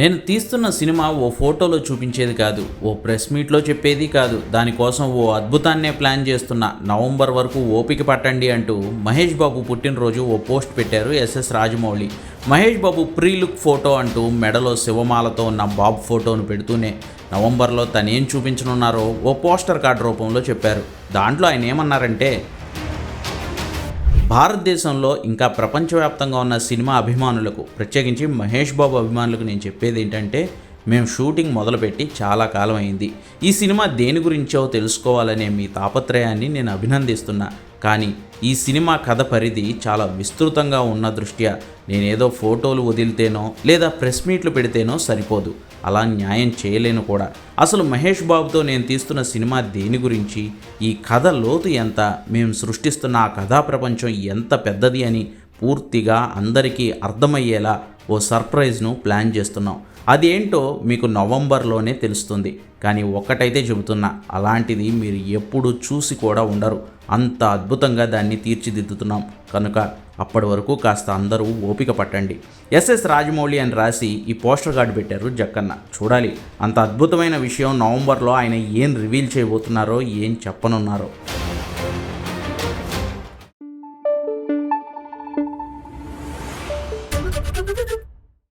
నేను తీస్తున్న సినిమా ఓ ఫోటోలో చూపించేది కాదు ఓ ప్రెస్ మీట్లో చెప్పేది కాదు. దానికోసం ఓ అద్భుతాన్నే ప్లాన్ చేస్తున్న నవంబర్ వరకు ఓపిక పట్టండి అంటూ మహేష్ బాబు పుట్టినరోజు ఓ పోస్ట్ పెట్టారు SS Rajamouli. Mahesh Babu pre look photo అంటూ మెడలో శివమాలతో ఉన్న బాబు ఫోటోను పెడుతూనే నవంబర్లో తనేం చూపించనున్నారో ఓ పోస్టర్ కార్డ్ రూపంలో చెప్పారు. దాంట్లో ఆయన ఏమన్నారంటే భారతదేశంలో ఇంకా ప్రపంచవ్యాప్తంగా ఉన్న సినిమా అభిమానులకు ప్రత్యేకించి మహేష్ బాబు అభిమానులకు నేను చెప్పేది ఏంటంటే మేము షూటింగ్ మొదలుపెట్టి చాలా కాలం అయింది. ఈ సినిమా దేని గురించో తెలుసుకోవాలనే మీ తాపత్రయాన్ని నేను అభినందిస్తున్నా. కానీ ఈ సినిమా కథ పరిధి చాలా విస్తృతంగా ఉన్న దృష్ట్యా నేనేదో ఫోటోలు వదిలితేనో లేదా ప్రెస్ మీట్లు పెడితేనో సరిపోదు. అలా న్యాయం చేయలేను కూడా. అసలు మహేష్ బాబుతో నేను తీస్తున్న సినిమా దేని గురించి? ఈ కథ లోతు ఎంత? మేము సృష్టిస్తున్న ఆ కథా ప్రపంచం ఎంత పెద్దది అని పూర్తిగా అందరికీ అర్థమయ్యేలా ఓ సర్ప్రైజ్ను ప్లాన్ చేస్తున్నాం. అదేంటో మీకు నవంబర్లోనే తెలుస్తుంది. కానీ ఒక్కటైతే చెబుతున్నా అలాంటిది మీరు ఎప్పుడు చూసి కూడా ఉండరు. అంత అద్భుతంగా దాన్ని తీర్చిదిద్దుతున్నాం. కనుక అప్పటి వరకు కాస్త అందరూ ఓపిక పట్టండి. ఎస్ఎస్ రాజమౌళి అని రాసి ఈ పోస్టర్ కార్డు పెట్టారు జక్కన్న. చూడాలి అంత అద్భుతమైన విషయం నవంబర్లో ఆయన ఏం రివీల్ చేయబోతున్నారో ఏం చెప్పనున్నారో.